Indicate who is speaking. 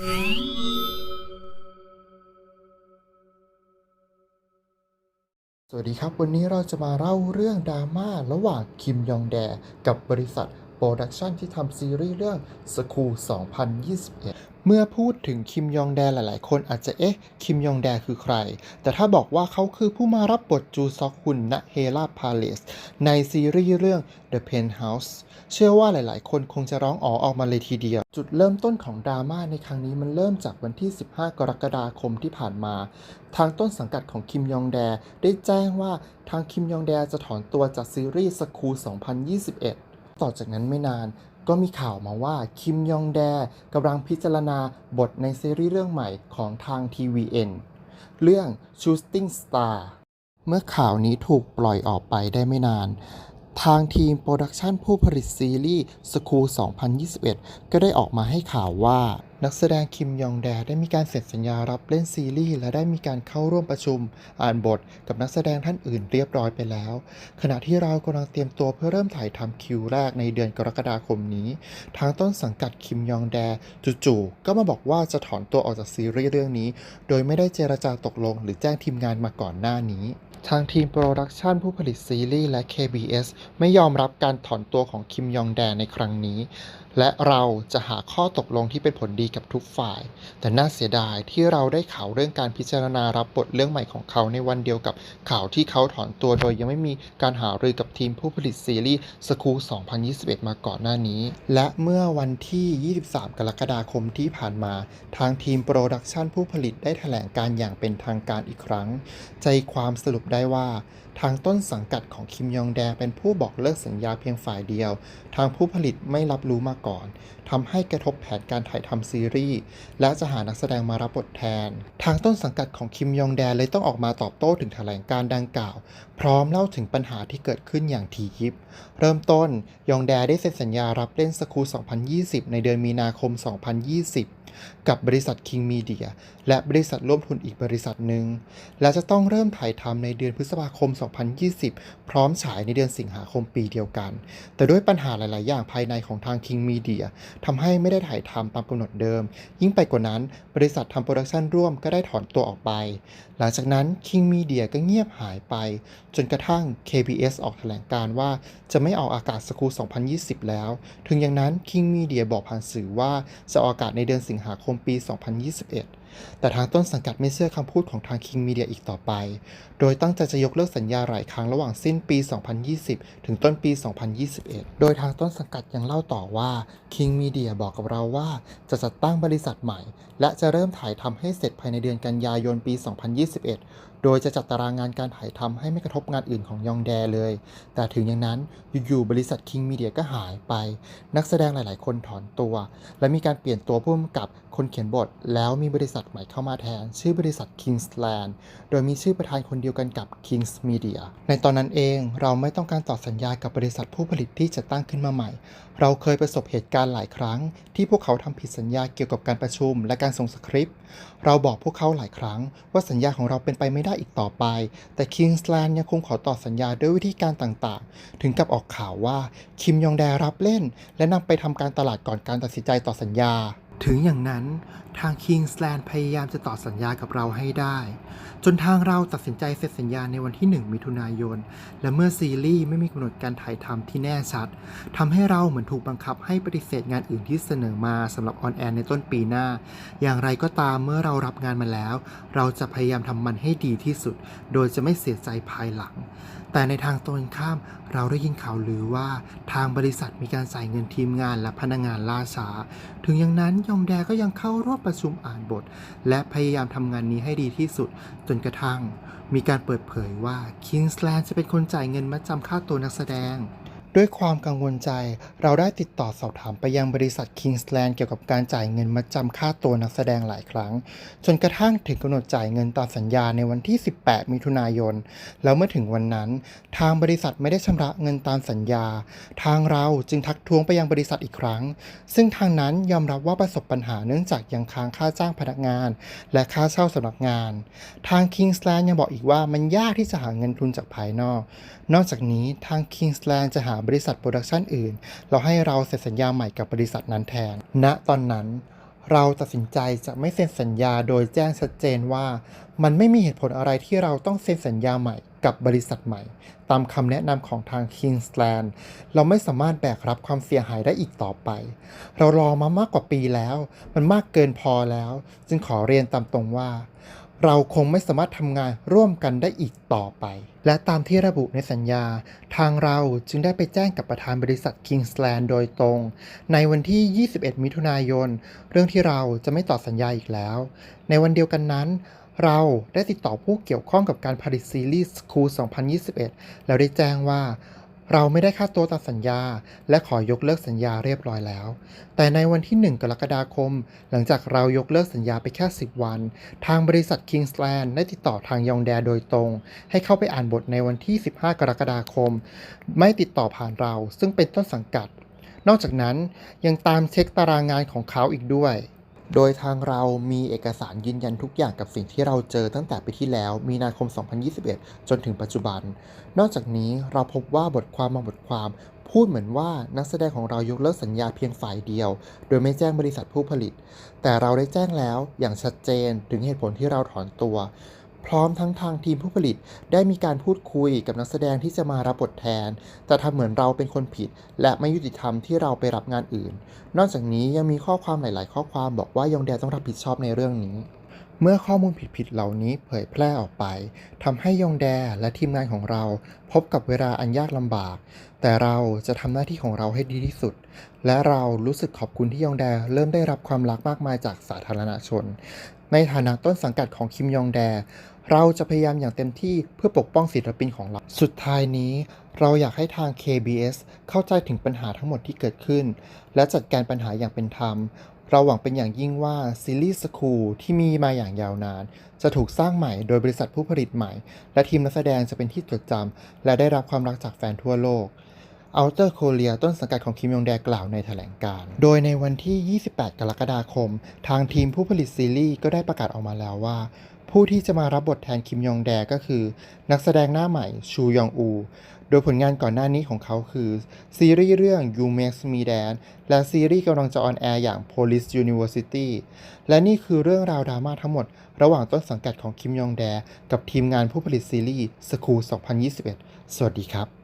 Speaker 1: สวัสดีครับ วันนี้เราจะมาเล่าเรื่องดราม่าระหว่างคิมยองแดกับบริษัท โปรดักชันที่ทำซีรีส์เรื่อง School 2021 เมื่อพูดถึงคิมยองแดหลายๆ คนอาจจะเอ๊ะ คิมยองแดคือใคร แต่ถ้าบอกว่าเขาคือผู้มารับบทจูซอกฮุนณเฮราพาเลสในซีรีส์เรื่อง The Penthouse เชื่อว่าหลายๆ คนคงจะร้องอ๋อออกมาเลยทีเดียว จุดเริ่มต้นของดราม่าในครั้งนี้มันเริ่มจากวันที่ 15 กรกฎาคมที่ผ่านมา ทางต้นสังกัดของคิมยองแดได้แจ้งว่าทางคิมยองแดจะถอนตัวจากซีรีส์สคู2021 ต่อจากนั้นไม่นานก็มีข่าวมาว่าคิมยองแดกำลังพิจารณาบทในซีรีส์เรื่องใหม่ของทาง TVN เรื่อง Shooting Star เมื่อข่าวนี้ถูกปล่อยออกไปได้ไม่นาน ทางทีมโปรดักชันผู้ผลิตซีรีส์ School 2021 ก็ได้ออกมาให้ข่าวว่า นักแสดงคิมยองแดได้มีการเซ็นสัญญารับเล่นซีรีส์และได้มีการเข้าร่วมประชุม อ่านบทกับนักแสดงท่านอื่นเรียบร้อยไปแล้ว ขณะที่เรากำลังเตรียมตัวเพื่อเริ่มถ่ายทำคิวแรกในเดือนกรกฎาคมนี้ ทางต้นสังกัดคิมยองแดจู่ๆก็มาบอกว่าจะถอนตัวออกจากซีรีส์เรื่องนี้ โดยไม่ได้เจรจาตกลง หรือแจ้งทีมงานมาก่อนหน้านี้ ทางทีมโปรดักชันผู้ผลิตซีรีส์และ KBS ไม่ยอมรับการถอนตัวของคิมยองแดในครั้งนี้และเราจะหาข้อตกลงที่เป็นผลดีกับทุกฝ่าย แต่น่าเสียดายที่เราได้ข่าวเรื่องการพิจารณารับบทเรื่องใหม่ของเขาในวันเดียวกับข่าวที่เขาถอนตัวโดยยังไม่มีการหารือกับทีมผู้ผลิตซีรีส์สคู2021 มาก่อนหน้านี้ และเมื่อวันที่ 23 กรกฎาคมที่ผ่านมา ทางทีมโปรดักชันผู้ผลิตได้แถลงการอย่างเป็นทางการอีกครั้ง ใจความสรุปได้ว่า ทางต้นสังกัดของคิมยองแดเป็นผู้บอกเลิกสัญญาเพียงฝ่ายเดียว ทางผู้ผลิตไม่รับรู้มาก่อนทำให้กระทบแผนการถ่ายทำซีรีส์ และจะหานักแสดงมารับบทแทน ทางต้นสังกัดของคิมยองแดเลยต้องออกมาตอบโต้ถึงแถลงการดังกล่าว พร้อมเล่าถึงปัญหาที่เกิดขึ้นอย่างถี่ยิบ เริ่มต้นยองแดได้เซ็นสัญญารับเล่นสคู2020 ในเดือนมีนาคม 2020 กับบริษัท King Media และบริษัทร่วมทุนอีกบริษัทหนึ่ง และจะต้องเริ่มถ่ายทำในเดือนพฤษภาคม 2020 พร้อมฉายในเดือนสิงหาคมปีเดียวกัน แต่ด้วยปัญหาหลาย ๆ อย่างภายในของทาง King Media ทำให้ไม่ได้ถ่ายทำตามกำหนดเดิม ยิ่งไปกว่านั้น บริษัททำโปรดักชันร่วมก็ได้ถอนตัวออกไป หลังจากนั้น King Media ก็เงียบหายไป จนกระทั่ง KBS ออกแถลงการว่าจะไม่ออกอากาศสกู2020 แล้ว ถึงอย่างนั้น King Media บอกผ่านสื่อว่าจะออกอากาศในเดือนสิงหาคมปี 2021 แต่ทางต้นสังกัดไม่เชื่อคำพูดของทาง King Media อีกต่อไป โดยตั้งใจจะยกเลิกสัญญาหลายครั้งระหว่างสิ้นปี 2020 ถึงต้นปี 2021 โดยทางต้นสังกัดยังเล่าต่อว่า King Media บอกกับเราว่าจะจัดตั้งบริษัทใหม่ และจะเริ่มถ่ายทำให้เสร็จภายในเดือนกันยายนปี 2021 โดยจะจัดตารางงานการถ่ายทำให้ไม่กระทบงานอื่นของยองแดเลย แต่ถึงอย่างนั้นอยู่ๆบริษัท King Media ก็หายไป นักแสดงหลายๆ คนถอนตัว และมีการเปลี่ยนตัวผู้กำกับคนเขียนบท แล้วมีบริษัทใหม่เข้ามาแทน ชื่อบริษัท Kingsland โดยมีชื่อประธานคนเดียวกันกับ Kings Media ในตอนนั้นเองเราไม่ต้องการต่อสัญญากับบริษัทผู้ผลิตที่จะตั้งขึ้นมาใหม่ เราเคยประสบเหตุการณ์หลายครั้ง ที่พวกเขาทำผิดสัญญาเกี่ยวกับการประชุม และการส่งสคริปต์ เราบอกพวกเขาหลายครั้งว่าสัญญาของเราเป็นไปไม่ได้อีกต่อไป แต่คิงส์แลนด์ยังคงขอต่อสัญญาด้วยวิธีการต่างๆ ถึงกับออกข่าวว่าคิมยองแดรับเล่น และนำไปทำการตลาดก่อนการตัดสินใจต่อสัญญา ถึงอย่างนั้นทาง Kingsland พยายามจะต่อสัญญากับเราให้ได้ จนทางเราตัดสินใจเซ็นสัญญาในวันที่ 1 มิถุนายน และเมื่อซีรีส์ไม่มีกำหนดการถ่ายทำที่แน่ชัดทำให้เราเหมือนถูกบังคับให้ปฏิเสธงานอื่นที่เสนอมาสำหรับออนแอร์ในต้นปีหน้า อย่างไรก็ตามเมื่อเรารับงานมาแล้ว เราจะพยายามทำมันให้ดีที่สุด โดยจะไม่เสียใจภายหลัง แต่ในทางตรงข้ามเราได้ยินข่าวลือว่าทางบริษัทมีการจ่ายเงินทีมงานและพนักงานล่าช้า ถึงอย่างนั้นยองแดก็ยังเข้าร่วมประชุมอ่านบท และพยายามทำงานนี้ให้ดีที่สุด จนกระทั่ง มีการเปิดเผยว่าคิงส์แลนด์จะเป็นคนจ่ายเงินมาจำค่าตัวนักแสดง ด้วยความกังวลใจ เราได้ติดต่อสอบถามไปยังบริษัท Kingsland เกี่ยวกับการจ่ายเงินมัดจำค่าตัวนักแสดงหลายครั้ง จนกระทั่งถึงกำหนดจ่ายเงินตามสัญญาในวันที่ 18 มิถุนายน แล้วเมื่อถึงวันนั้น ทางบริษัทไม่ได้ชำระเงินตามสัญญา ทางเราจึงทักท้วงไปยังบริษัทอีกครั้ง ซึ่งทางนั้นยอมรับว่าประสบปัญหาเนื่องจากยังค้างค่าจ้างพนักงาน และค่าเช่าสำนักงาน ทาง Kingsland ยังบอกอีกว่ามันยากที่จะหาเงินทุนจากภายนอก นอกจากนี้ทาง Kingsland จะหาบริษัทโปรดักชันอื่น เราให้เราเซ็นสัญญาใหม่กับบริษัทนั้นแทน ณ ตอนนั้นเราตัดสินใจจะไม่เซ็นสัญญาโดยแจ้งชัดเจนว่า มันไม่มีเหตุผลอะไรที่เราต้องเซ็นสัญญาใหม่กับบริษัทใหม่ ตามคำแนะนำของทาง Kingsland เราไม่สามารถแบกรับความเสียหายได้อีกต่อไป เรารอมามากกว่าปีแล้ว มันมากเกินพอแล้ว จึงขอเรียนตามตรงว่า เราคงไม่สามารถทำงานร่วมกันได้อีกต่อไป และตามที่ระบุในสัญญา ทางเราจึงได้ไปแจ้งกับประธานบริษัท Kingsland โดยตรง ในวันที่ 21 มิถุนายน เรื่องที่เราจะไม่ต่อสัญญาอีกแล้ว ในวันเดียวกันนั้น เราได้ติดต่อผู้เกี่ยวข้องกับการผลิตซีรีส์ School 2021 แล้วได้แจ้งว่า เราไม่ได้ค่าตัวตามสัญญา และขอยกเลิกสัญญาเรียบร้อยแล้ว แต่ในวันที่ 1 กรกฎาคม หลังจากเรายกเลิกสัญญาไปแค่ 10 วัน ทางบริษัท Kingsland ได้ติดต่อทางยองแดโดยตรง ให้เข้าไปอ่านบทในวันที่ 15 กรกฎาคม ไม่ติดต่อผ่านเรา ซึ่งเป็นต้นสังกัด นอกจากนั้นยังตามเช็คตารางงานของเขาอีกด้วย โดยทางเรามีเอกสารยืนยันทุกอย่างกับสิ่งที่เราเจอตั้งแต่ปีที่แล้วมีนาคม 2021 จนถึงปัจจุบัน นอกจากนี้เราพบว่าบทความบางบทความ พูดเหมือนว่านักแสดงของเรายกเลิกสัญญาเพียงฝ่ายเดียว โดยไม่แจ้งบริษัทผู้ผลิต แต่เราได้แจ้งแล้วอย่างชัดเจนถึงเหตุผลที่เราถอนตัว พร้อมทั้งทางทีมผู้ผลิตได้มีการพูดคุยกับนักแสดงที่จะมารับบทแทน แต่ทำเหมือนเราเป็นคนผิด และไม่ยุติธรรมที่เราไปรับงานอื่น นอกจากนี้ยังมีข้อความหลาย ๆ ข้อความบอกว่ายองแดต้องรับผิดชอบในเรื่องนี้ เมื่อข้อมูลผิด ๆ เหล่านี้เผยแพร่ออกไปทำให้ยองแดและทีมงานของเรา พบกับเวลาอันยากลำบาก แต่เราจะทำหน้าที่ของเราให้ดีที่สุด และเรารู้สึกขอบคุณที่ยองแดเริ่มได้รับความรักมากมายจากสาธารณชน ในฐานะต้นสังกัดของคิมยองแด เราจะพยายามอย่างเต็มที่เพื่อปกป้องศิลปินของเรา สุดท้ายนี้ เราอยากให้ทาง KBS เข้าใจถึงปัญหาทั้งหมดที่เกิดขึ้น และจัดการปัญหาอย่างเป็นธรรม เราหวังเป็นอย่างยิ่งว่าซีรีส์สคูลที่มีมาอย่างยาวนาน จะถูกสร้างใหม่โดยบริษัทผู้ผลิตใหม่ และทีมนักแสดงจะเป็นที่จดจำและได้รับความรักจากแฟนทั่วโลก Outer Korea ต้นสังกัดของคิมยองแดกล่าวในแถลงการ โดยในวันที่ 28 กรกฎาคม ทางทีมผู้ผลิตซีรีส์ก็ได้ประกาศออกมาแล้วว่า ผู้ที่จะมารับบทแทนคิมยองแดก็คือ นักแสดงหน้าใหม่ชูยองอู โดยผลงานก่อนหน้านี้ของเขาคือ ซีรีส์เรื่อง You Make Me Dance และซีรีส์กำลังจะออนแอร์อย่าง Police University และนี่คือเรื่องราวดราม่าทั้งหมด ระหว่างต้นสังกัดของคิมยองแดกับทีมงานผู้ผลิตซีรีส์ School 2021 สวัสดีครับ